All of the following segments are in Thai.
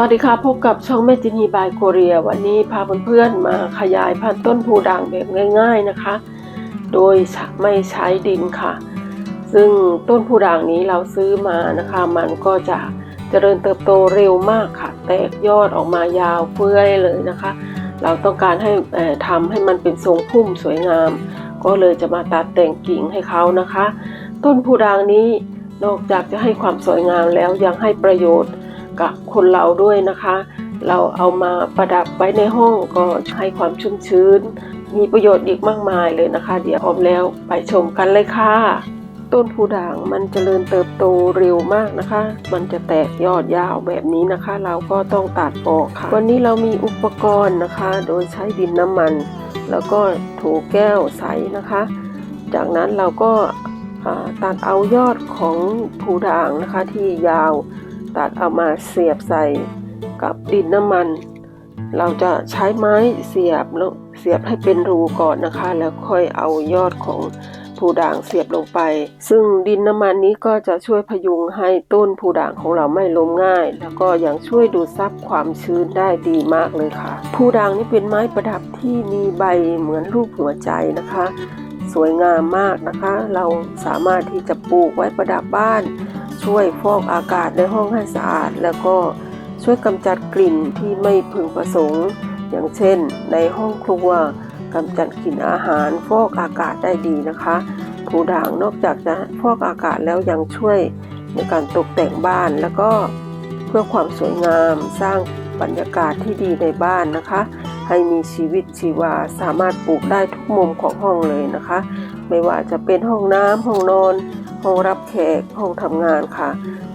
วัสดีค่ะพบกับช่องแม่จินีบายโคเรีย วันนี้พาเพื่อนๆมาขยายพันธุ์ต้นพูด่างแบบง่าย ๆนะคะ โดยไม่ใช้ดินค่ะ ซึ่งต้นพูด่างนี้เราซื้อมานะคะ มันก็จะเจริญเติบโตเร็วมากค่ะ แตกยอดออกมายาวเฟื้อยเลยนะคะ เราต้องการให้เอ่อทำให้มันเป็นทรงพุ่มสวยงาม ก็เลยจะมาตัดแต่งกิ่งให้เขานะคะ ต้นพูด่างนี้นอกจากจะให้ความสวยงามแล้วยังให้ประโยชน์ กับคนเราด้วยนะคะ เราเอามาประดับไว้ในห้องก็ให้ความชุ่มชื้น มีประโยชน์อีกมากมายเลยนะคะ เดี๋ยวพร้อมแล้วไปชมกันเลยค่ะ ต้นพูด่างมันเจริญเติบโตเร็วมากนะคะ มันจะแตกยอดยาวแบบนี้นะคะ เราก็ต้องตัดออกค่ะ วันนี้เรามีอุปกรณ์นะคะ โดยใช้ดินน้ำมัน แล้วก็โถแก้วใสนะคะ จากนั้นเราก็ตัดเอายอดของผูด่างนะคะที่ยาว ตัดเอามาเสียบใส่กับดินน้ำมัน เราจะใช้ไม้เสียบแล้วเสียบให้เป็นรูก่อนนะคะ แล้วค่อยเอายอดของผูด่างเสียบลงไป ซึ่งดินน้ำมันนี้ก็จะช่วยพยุงให้ต้นผูด่างของเราไม่ล้มง่าย แล้วก็ยังช่วยดูดซับความชื้นได้ดีมากเลยค่ะผูด่างนี่เป็นไม้ประดับที่มีใบเหมือนรูปหัวใจนะคะ สวยงามมากนะคะ เราสามารถที่จะปลูกไว้ประดับบ้าน ช่วยฟอกอากาศในห้องให้สะอาด แล้วก็ช่วยกำจัดกลิ่นที่ไม่พึงประสงค์ อย่างเช่น ในห้องครัวกำจัดกลิ่นอาหารฟอกอากาศได้ดีนะคะผูด่างนอกจากจะฟอกอากาศแล้วยังช่วยในการตกแต่งบ้าน แล้วก็เพื่อความสวยงามสร้างบรรยากาศที่ดีในบ้านนะคะ ให้มีชีวิตชีวาสามารถปลูกได้ทุกมุมของห้องเลยนะคะ ไม่ว่าจะเป็นห้องน้ำห้องนอน ห้องรับแขกห้องทำงานค่ะ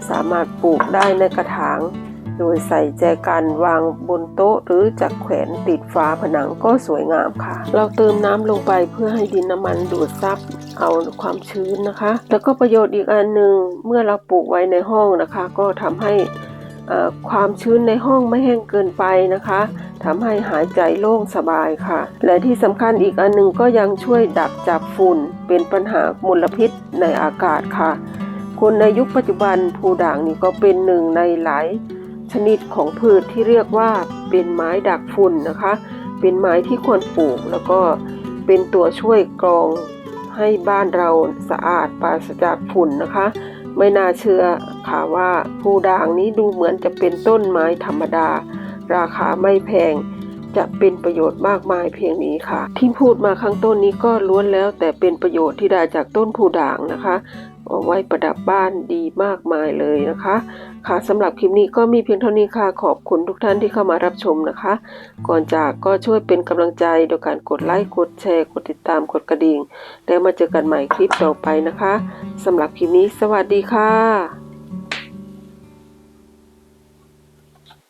สามารถปลูกได้ในกระถาง โดยใส่แจกันวางบนโต๊ะหรือจะแขวนติดฝาผนังก็สวยงามค่ะ เราเติมน้ำลงไปเพื่อให้ดินน้ำมันดูดซับเอาความชื้นนะคะ แล้วก็ประโยชน์อีกอันหนึ่งเมื่อเราปลูกไว้ในห้องนะคะ ก็ทำให้ความชื้นในห้องไม่แห้งเกินไปนะคะทำให้หายใจโล่งสบายค่ะ และที่สำคัญอีกอันหนึ่งก็ยังช่วยดักจับฝุ่นเป็นปัญหามลพิษ ในอากาศค่ะ คนในยุคปัจจุบันภูด่างนี่ก็เป็นหนึ่งในหลายชนิดของพืชที่เรียกว่าเป็นไม้ดักฝุ่นนะคะ เป็นไม้ที่ควรปลูกแล้วก็เป็นตัวช่วยกรองให้บ้านเราสะอาดปราศจากฝุ่นนะคะ ไม่น่าเชื่อค่ะว่าภูด่างนี้ดูเหมือนจะเป็นต้นไม้ธรรมดา ราคาไม่แพง จะเป็นประโยชน์มากมายเพียงนี้ค่ะ ที่พูดมาข้างต้นนี้ก็ล้วนแล้ว แต่เป็นประโยชน์ที่ได้จากต้นผู้ด่างนะคะเอาไว้ประดับบ้านดีมากมายเลยนะคะ ค่ะสำหรับคลิปนี้ก็มีเพียงเท่านี้ค่ะ ขอบคุณทุกท่านที่เข้ามารับชมนะคะ ก่อนจากก็ช่วยเป็นกำลังใจโดยการกดไลค์ กดแชร์ กดติดตามกดกระดิ่ง แล้วมาเจอกันใหม่คลิปต่อไปนะคะสำหรับคลิปนี้ สวัสดีค่ะ